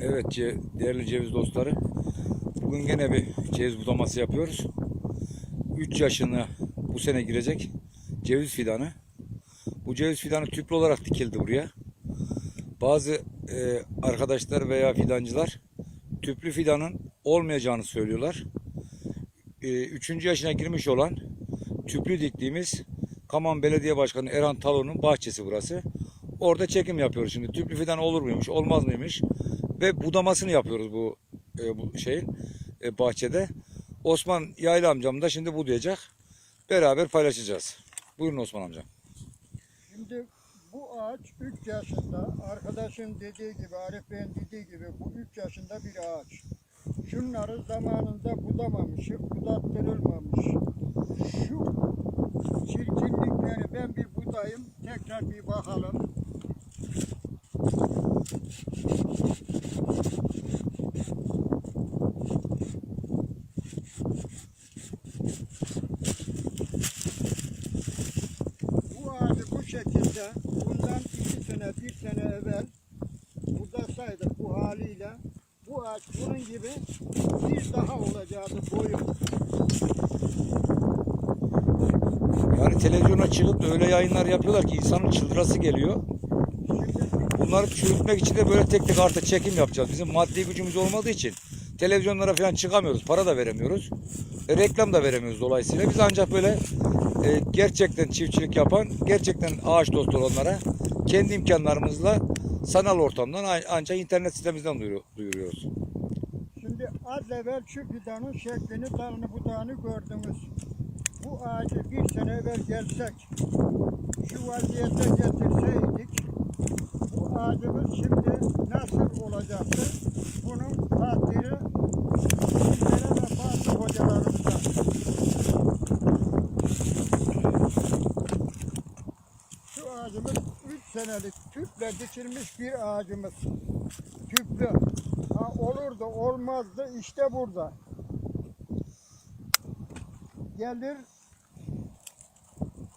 Evet değerli ceviz dostları. Bugün gene bir ceviz budaması yapıyoruz. 3 yaşına bu sene girecek ceviz fidanı. Bu ceviz fidanı tüplü olarak dikildi buraya. Bazı e, arkadaşlar veya fidancılar tüplü fidanın olmayacağını söylüyorlar. E, üçüncü yaşına girmiş olan tüplü diktiğimiz Kaman Belediye Başkanı Erhan Talon'un bahçesi burası. Orada çekim yapıyoruz şimdi. Tüplü fidan olur muymuş, olmaz mıymış? Ve budamasını yapıyoruz bu, e, bu şeyin e, bahçede. Osman Yaylı amcam da şimdi budayacak. Beraber paylaşacağız. Buyurun Osman amcam. Şimdi bu ağaç 3 yaşında. Arkadaşın dediği gibi, Arif Bey'in dediği gibi bu 3 yaşında bir ağaç. Şunları zamanında budamamışız, budattırılmamış. Şu çirkinlikleri ben bir budayım, tekrar bir bakalım. Bu ağacı bu şekilde bundan iki sene, bir sene evvel budasaydık bu haliyle bu ağaç bunun gibi bir daha olacaktı boyu. Yani televizyona çıkıp öyle yayınlar yapıyorlar ki insanın çıldırası geliyor. Bunları çürütmek için de böyle tek tek artı çekim yapacağız. Bizim maddi gücümüz olmadığı için televizyonlara falan çıkamıyoruz. Para da veremiyoruz. Reklam da veremiyoruz dolayısıyla. Biz ancak böyle e, gerçekten çiftçilik yapan, gerçekten ağaç dostu olanlara kendi imkanlarımızla sanal ortamdan ancak internet sitemizden duyuru- duyuruyoruz. Şimdi az evvel şu fidanın şeklini, dalını, budağını gördünüz. Bu ağacı bir sene evvel gelsek, şu vaziyete getirseydik, bu ağacımız şimdi nasıl olacaktı? Bunun takdiri bizlere ve bazı hocalarımıza. Şu ağacımız 3 senelik tüple dikilmiş bir ağacımız. Tüplü. Ha, olurdu olmazdı işte burada. Gelir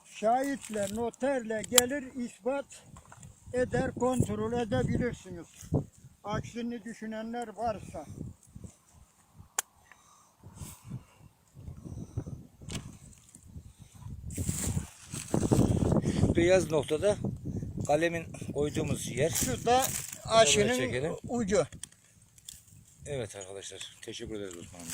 şahitle, noterle gelir ispat eder, kontrol edebilirsiniz. Aksini düşünenler varsa şu beyaz noktada kalemin koyduğumuz yer. Şurada aşının ucu. Evet arkadaşlar. Teşekkür ederiz Osman Bey.